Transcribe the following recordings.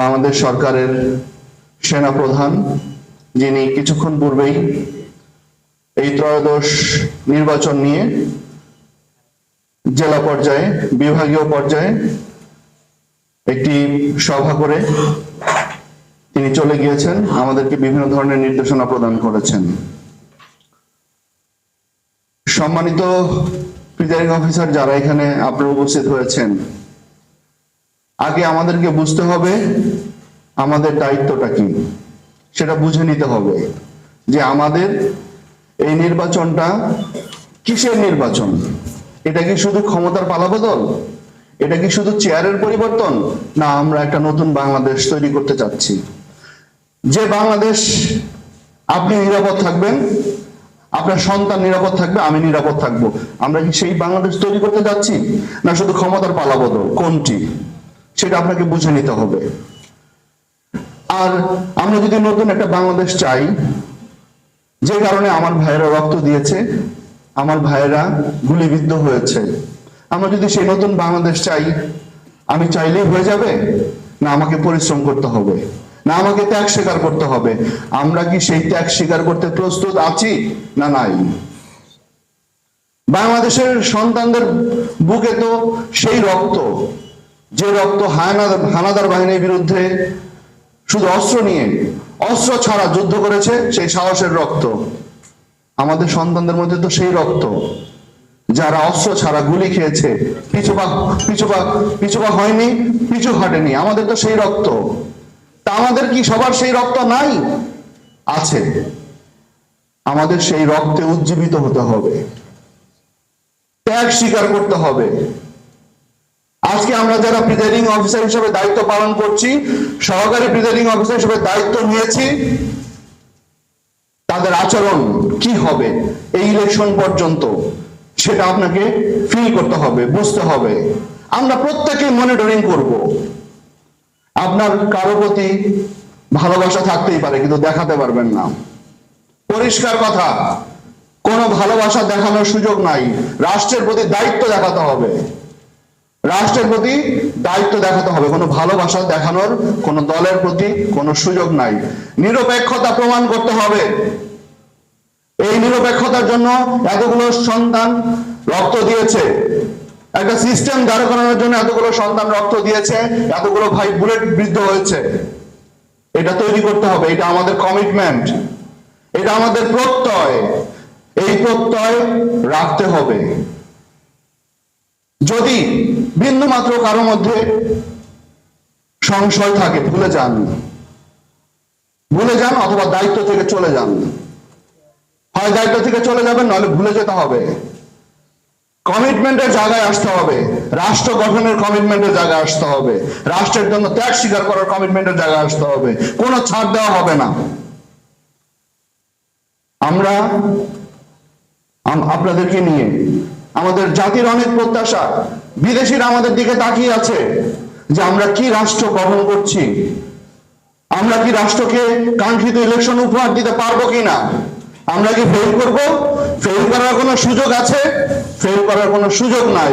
বাংলাদেশ সরকারের সেনা প্রধান যিনি কিছুক্ষণ পূর্বেই এই ত্রয়োদশ নির্বাচন নিয়ে জেলা পর্যায়ে, বিভাগীয় পর্যায়ে একটি সভা করে তিনি চলে গিয়েছেন। আমাদেরকে বিভিন্ন ধরনের নির্দেশনা প্রদান করেছেন। সম্মানিত প্রিজাইডিং অফিসার যারা এখানে আপনারা উপস্থিত হয়েছেন আগে আমাদেরকে বুঝতে হবে আমাদের দায়িত্বটা কি। সেটা বুঝে নিতে হবে যে আমাদের এই নির্বাচনটা কিসের নির্বাচন? এটা কি শুধু ক্ষমতার পালাবদল? এটা কি শুধু চেয়ারের পরিবর্তন? না, আমরা একটা নতুন বাংলাদেশ তৈরি করতে চাচ্ছি। যে বাংলাদেশ আপনি নিরাপদ থাকবেন, আপনার সন্তান নিরাপদ থাকবে, আমি নিরাপদ থাকব। আমরা কি সেই বাংলাদেশ তৈরি করতে যাচ্ছি? না, শুধু ক্ষমতার পালাবদল? কোনটি? সেটা আপনাকে বুঝে নিতে হবে। আর আমরা যদি নতুন একটা বাংলাদেশ চাই, যে কারণে আমার ভাইয়েরা রক্ত দিয়েছে, আমার ভাইয়েরা গুলিবিদ্ধ হয়েছে। আমরা যদি সেই নতুন বাংলাদেশ চাই, আমি চাইলেই হয়ে যাবে, না আমাকে পরিশ্রম করতে হবে, না আমাকে ত্যাগ স্বীকার করতে হবে। আমরা কি সেই ত্যাগ স্বীকার করতে প্রস্তুত আছি, না নাই? বাংলাদেশের সন্তানদের বুকে তো সেই রক্ত। যে রক্ত হানাদার হানাদার বাহিনীর বিরুদ্ধে শুধু অস্ত্র নিয়ে, অস্ত্র ছাড়া যুদ্ধ করেছে সেই সাহসের রক্ত। আমাদের সন্তানদের মধ্যে তো সেই রক্ত। যারা অস্ত্র ছাড়া গুলি খেয়েছে পিছুপা পিছুপা পিছুপা হয়নি, পিছু হাটেনি, আমাদের তো সেই রক্ত। তা আমাদের কি সবার সেই রক্ত নাই? আছে। আমাদের সেই রক্তে উজ্জীবিত হতে হবে। ত্যাগ স্বীকার করতে হবে। আজকে আমরা যারা প্রিজাইডিং অফিসার হিসেবে দায়িত্ব পালন করছি, সহকারী প্রিজাইডিং অফিসার হিসেবে দায়িত্ব নিয়েছি, তাদের আচরণ কি হবে এই ইলেকশন পর্যন্ত সেটা আপনাকে ফিল করতে হবে, বুঝতে হবে। আমরা প্রত্যেকে মনিটরিং করব। আপনার কারও প্রতি ভালোবাসা থাকতেই পারে, কিন্তু দেখাতে পারবেন না। পরিষ্কার কথা, কোনো ভালোবাসা দেখানোর সুযোগ নাই। রাষ্ট্রের প্রতি দায়িত্ব দেখাতে হবে। রাষ্ট্রের প্রতি দায়িত্ব দেখাতে হবে। কোনো ভালোবাসা দেখানোর কোনো দলের প্রতি কোনো সুযোগ নাই। নিরপেক্ষতা প্রমাণ করতে হবে। এই নিরপেক্ষতার জন্য এতগুলো সন্তান রক্ত দিয়েছে। একটা সিস্টেম দাঁড় করানোর জন্য এতগুলো সন্তান রক্ত দিয়েছে, এতগুলো ভাই বুলেট বৃদ্ধ হয়েছে। এটা তৈরি করতে হবে। এটা আমাদের কমিটমেন্ট এটা আমাদের প্রত্যয়। এই প্রত্যয় রাখতে হবে। যদি বিন্দু মাত্র কারও মধ্যে সংশয় থাকে, ভুলে যান। ভুলে যান অথবা দায়িত্ব থেকে চলে যান। হয় দায়িত্ব থেকে চলে যাবেন নাহলে ভুলে যেতে হবে। কমিটমেন্টের জায়গায় আসতে হবে। রাষ্ট্র গঠনের কমিটমেন্টের জায়গায় আসতে হবে। রাষ্ট্রের জন্য ত্যাগ স্বীকার করার কমিটমেন্টের জায়গায় আসতে হবে। কোনো ছাড় দেওয়া হবে না। আমরা আপনাদেরকে নিয়ে আমাদের জাতির অনেক প্রত্যাশা। বিদেশিরা আমাদের দিকে তাকিয়ে আছে যে আমরা কি রাষ্ট্র গঠন করছি? আমরা কি রাষ্ট্রকে কাঙ্ক্ষিত ইলেকশন উপহার দিতে পারব কিনা? আমরা কি ফেল করব? ফেল করার কোনো সুযোগ আছে? ফেল করার কোনো সুযোগ নাই।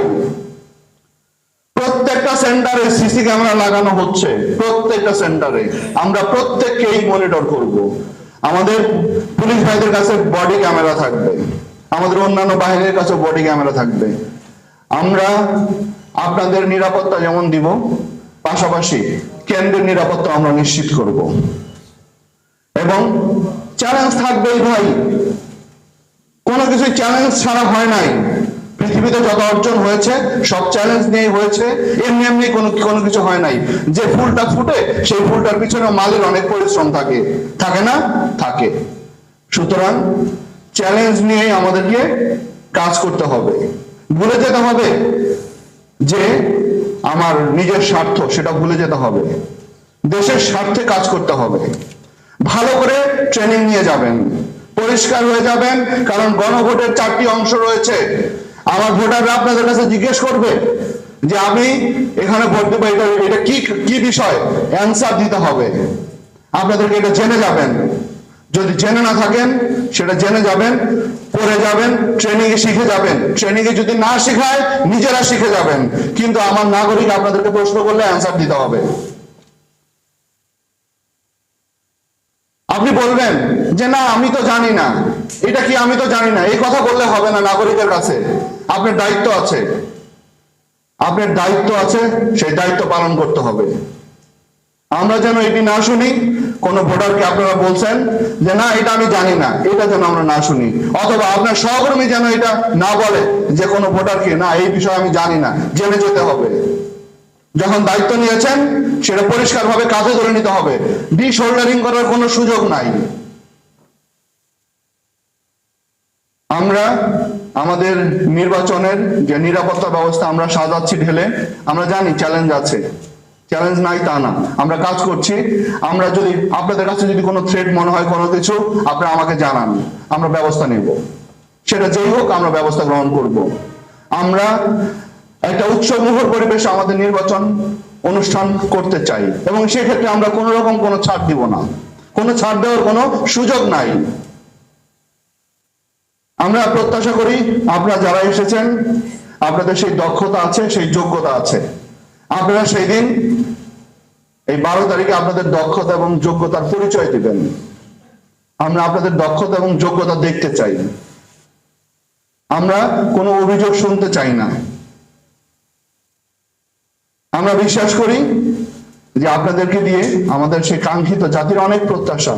প্রত্যেকটা সেন্টারে সিসি ক্যামেরা লাগানো হচ্ছে। প্রত্যেকটা সেন্টারে আমরা প্রত্যেককেই মনিটর করব। আমাদের পুলিশ ভাইদের কাছে বডি ক্যামেরা থাকবে। আমাদের অন্যান্য বাহিনীর কাছে বডি ক্যামেরা থাকবে। আমরা আপনাদের নিরাপত্তা যেমন দিব, পাশাপাশি কেন্দ্রের নিরাপত্তা আমরা নিশ্চিত করব। এবং চ্যালেঞ্জ থাকবেই ভাই। কোনো কিছু চ্যালেঞ্জ ছাড়া হয় নাই। পৃথিবীতে যত অর্জন হয়েছে, সব চ্যালেঞ্জ নিয়ে হয়েছে। এমনি এমনি কোনো কোনো কিছু হয় নাই। যে ফুলটা ফুটে, সেই ফুলটার পিছনে মালের অনেক পরিশ্রম থাকে। থাকে না? থাকে। সুতরাং চ্যালেঞ্জ নিয়ে আমাদেরকে কাজ করতে হবে। ভুলে যেতে হবে যে আমার নিজের স্বার্থ, সেটা ভুলে যেতে হবে। দেশের স্বার্থে কাজ করতে হবে। ভালো করে ট্রেনিং নিয়ে যাবেন। পরিষ্কার হয়ে যাবেন, কারণ গণভোটের চারটি অংশ রয়েছে। আমার ভোটাররা আপনাদের কাছে জিজ্ঞেস করবে যে আমি এখানে ভোট দেবো, এটা এটা কি কি বিষয়? অ্যান্সার দিতে হবে। আপনাদেরকে এটা জেনে যাবেন। যদি জেনে না থাকেন, সেটা জেনে যাবেন, পড়ে যাবেন ট্রেনিং এ শিখে যাবেন। ট্রেনিং এ যদি না শেখায়, নিজেরা শিখে যাবেন। কিন্তু আমার নাগরিক আপনাদেরকে প্রশ্ন করলে অ্যান্সার দিতে হবে। আপনি বলবেন যে, না, আমি তো জানি না। এটা কি আমি তো জানি না? এই কথা বললে হবে না নাগরিকের কাছে। আপনার দায়িত্ব আছে। আপনার দায়িত্ব আছে, সেই দায়িত্ব পালন করতে হবে। আমরা যেন এটি না শুনি কোন ভোটারকে আপনারা বলছেন যে না, এটা আমি জানি না, এটা যেন আমরা না শুনি। অথবা আপনার সহকর্মী যেন এটা না বলে যে কোনো ভোটারকে না, এই বিষয়ে আমি জানি না, জেনে যেতে হবে। যখন দায়িত্ব নিয়েছেন, সেটা পরিষ্কারভাবে কাজে ধরে নিতে হবে। ডি শোল্ডারিং করার কোনো সুযোগ নাই। আমরা, আমাদের নির্বাচনের যে নিরাপত্তা ব্যবস্থা আমরা সাজাচ্ছি ঢেলে, আমরা জানি চ্যালেঞ্জ আছে। চ্যালেঞ্জ নাই তা না। আমরা কাজ করছি। আমরা যদি, আপনাদের কাছে যদি কোনো থ্রেড মনে হয় কোনো কিছু, আপনারা আমাকে জানান। আমরা ব্যবস্থা নেব। সেটা যেই হোক, আমরা ব্যবস্থা গ্রহণ করব। আমরা একটা উৎসবমুখর পরিবেশে আমাদের নির্বাচন অনুষ্ঠান করতে চাই। এবং সেক্ষেত্রে আমরা কোনো রকম কোনো ছাড় দিব না। কোনো ছাড় দেওয়ার কোনো সুযোগ নাই। আমরা প্রত্যাশা করি, আপনারা যারা এসেছেন, আপনাদের সেই দক্ষতা আছে, সেই যোগ্যতা আছে। আপনারা সেই দিন এই বারো তারিখে আপনাদের দক্ষতা এবং যোগ্যতার পরিচয় দিবেন। আমরা আপনাদের দক্ষতা এবং যোগ্যতা দেখতে চাই। আমরা কোনো অভিযোগ শুনতে চাই না। আমরা বিশ্বাস করি যে আপনাদেরকে দিয়ে আমাদের সেই কাঙ্ক্ষিত জাতির অনেক প্রত্যাশা